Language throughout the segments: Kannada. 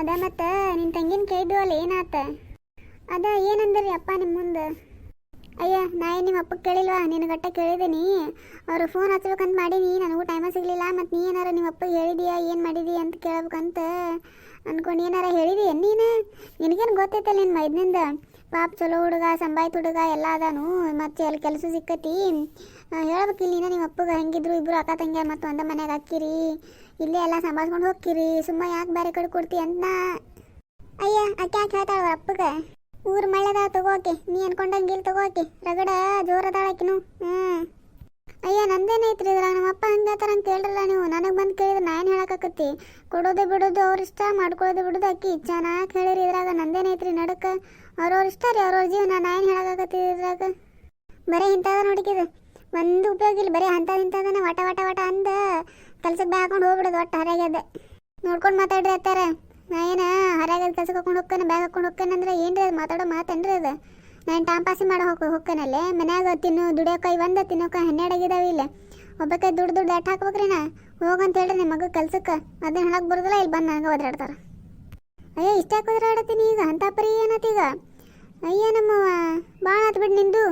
ಅದ ಮತ್ತು ನಿನ್ನ ತಂಗಿನ ಕೇಳಿದ್ದು ಅಲ್ಲಿ ಏನಾತ? ಅದ ಏನಂದ್ರಿ ಅಪ್ಪ ನಿಮ್ಮ ಮುಂದೆ? ಅಯ್ಯ, ನಾ ಏನು ನಿಮ್ಮ ಅಪ್ಪಗೆ ಕೇಳಿಲ್ವಾ? ನಿನ್ನ ಗಟ್ಟ ಕೇಳಿದ್ದೀನಿ ಅವರು ಫೋನ್ ಹಚ್ಬೇಕಂತ ಮಾಡೀನಿ, ನನಗೂ ಟೈಮ ಸಿಗಲಿಲ್ಲ. ಮತ್ತು ನೀ ಏನಾರ ನಿಮ್ಮ ಅಪ್ಪಗೆ ಹೇಳಿದೀಯಾ? ಏನು ಮಾಡಿದಿ ಅಂತ ಕೇಳ್ಬೇಕಂತ ಅಂದ್ಕೊಂಡು ಏನಾರ ಹೇಳಿದಿ ನೀನು? ನಿನಗೇನು ಗೊತ್ತೈತಲ್ಲ ನಿನ್ನ ಮೈದ್ನಿಂದ? ಪಾಪ ಚಲೋ ಹುಡುಗ, ಸಂಬಾಯ್ತು ಹುಡುಗ, ಎಲ್ಲ ಅದಾನು. ಮತ್ತೆ ಅಲ್ಲಿ ಕೆಲಸ ಸಿಕ್ಕತಿ? ಹೇಳ್ಬೇಕು ಇಲ್ಲಿ ನಿಮ್ಮ ಅಪ್ಪಗೆ ಹೆಂಗಿದ್ರು ಇಬ್ರು ಅಕ್ಕ ತಂಗಿ ಮತ್ತು ಒಂದ ಮನೆಗೆ ಹಾಕಿರಿ ಇಲ್ಲೇ ಎಲ್ಲ ಸಂಭಾಳ್ಸ್ಕೊಂಡು ಹೋಗ್ಕಿರಿ. ಸುಮ್ಮ ಯಾಕೆ ಬೇರೆ ಕಡೆ ಕೊಡ್ತಿ ಅಂತ. ಅಯ್ಯ, ಅಕ್ಕ ಯಾಕೆ ಹೇಳ್ತಾಳ ಅಪ್ಪಗೆ? ಊರ್ ಮಳೆದ ತಗೋಕೆ. ನೀ ಅನ್ಕೊಂಡಂಗೆ ಇಲ್ಲಿ ತಗೋಕೆ. ರಗಡ ಜೋರದಾಳಕಿನು ಹ್ಞೂ ಅಯ್ಯ, ನಂದೇನೈತ್ರಿ ಇದ್ರ ನಮ್ಮ ಅಪ್ಪ ಹಂಗೆ ಹೇಳ್ತಾರ ಅಂತ ಕೇಳ್ರಲ್ಲ ನೀವು. ನನಗೆ ಬಂದು ಕೇಳಿದ್ರೆ ಕೊಡೋದೇ ಬಿಡೋದು ಅವ್ರ ಇಷ್ಟ, ಮಾಡ್ಕೊಳ್ಳೋದು ಬಿಡೋದು ಅಕ್ಕಿ. ಚೆನ್ನಾಗಿ ಹೇಳಿರಿ ಇದ್ರಾಗ ನಂದೇನೈತ್ರಿ ನಡಕ. ಅವ್ರವ್ರ ಇಷ್ಟ ರೀ ಅವ್ರವ್ರ ಜೀವನ. ನಾನು ಹೇಳಕ್ಕಾಕತ್ತಿ ಇದ್ರಾಗ? ಬರೀ ಇಂಥದ ನೋಡಿಕಿದು ಒಂದು ಉಪಯೋಗ ಇಲ್ಲ, ಬರೀ ಅಂಥದ್ದು ಇಂಥದನ್ನ ವಟ ವಟ ವಟ ಅಂದ ಕೆಲ್ಸಕ್ಕೆ ಬ್ಯಾಗ್ ಹಾಕೊಂಡು ಹೋಗ್ಬಿಡೋದು ಒಟ್ಟು ಹರಾಗ್ಯದ ನೋಡ್ಕೊಂಡು ಮಾತಾಡ್ರಿ ಅತ್ತಾರ. ನಾ ಏನ ಹರಾಗ್ಯದ ಕೆಲ್ಸಕ್ಕೆ ಹಾಕೊಂಡು ಹೋಗ್ತಾನೆ ಬ್ಯಾಗ್ ಹಾಕೊಂಡು ಹೋಗ್ತಾನೆ ಅಂದ್ರೆ ಏನ್ರಿ ಅದು? ಮಾತಾಡೋ ಮಾತೇನ್ರಿ ಅದು? ನಾನು ಟೈಮ್ ಪಾಸಿ ಮಾಡೋ ಹೋಗಿ ಹೋಗ್ತಾನಲ್ಲೇ ಮನ್ಯಾಗ ತಿನ್ನು ದುಡಿಯೋಕೆ ಒಂದು ತಿನ್ನೋಕೆ ಹನ್ನೆರಡು ಆಗಿದಾವೆ ಇಲ್ಲ. ಒಬ್ಬಕ್ಕೆ ದುಡ್ಡು ದುಡ್ಡು ಎಟ್ ಹಾಕ್ಬೇಕ್ರಿ ನಾ? ಹೋಗಂತ ಹೇಳ್ರಿ ನಿಮ್ಮ ಮಗ ಕೆಲ್ಸಕ್ಕೆ ಅದನ್ನ ಹೇಳಕ್ ಬರೋದಿಲ್ಲ, ಇಲ್ಲಿ ಬಂದು ನನಗೆ ಒದ್ರಾಡ್ತಾರ ಅಯ್ಯ, ಇಷ್ಟ ಯಾಕೆ ಈಗ? ಅಂತ ಪರಿ ಏನತ್ತೀಗ ಅಯ್ಯ, ನಮ್ಮ ಭಾಳ ಆತ್ ಬಿಡು ನಿಂದು.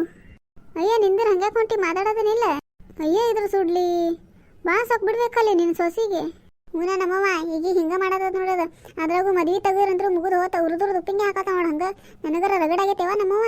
ಅಯ್ಯ, ನಿಂದಿರ ಹಂಗೆ ಹೊಂಟಿ ಮಾತಾಡೋದನಿಲ್ಲ ಅಯ್ಯ, ಇದ್ರ ಸುಡ್ಲಿ. ಬಾ ಸೊಕ್ ಬಿಡ್ಬೇಕಲ್ಲಿ ನಿನ್ನ ಸೊಸಿಗೆ. ಹೂನ ನಮ್ಮವ್ವ ಈಗ ಹಿಂಗೆ ಮಾಡೋದ ನೋಡೋದು. ಅದ್ರಾಗೂ ಮದ್ವಿ ತೆಗೀರಂದ್ರು ಮುಗಿದು ಹೋತ, ಉರಿದುರ್ದು ಉಪ್ಪಿಂಗೆ ಹಾಕತ್ತ ನೋಡ ಹಂಗೆ. ನನಗರ ರಗಡಾಗೈತೆವ ನಮ್ಮವ್ವ?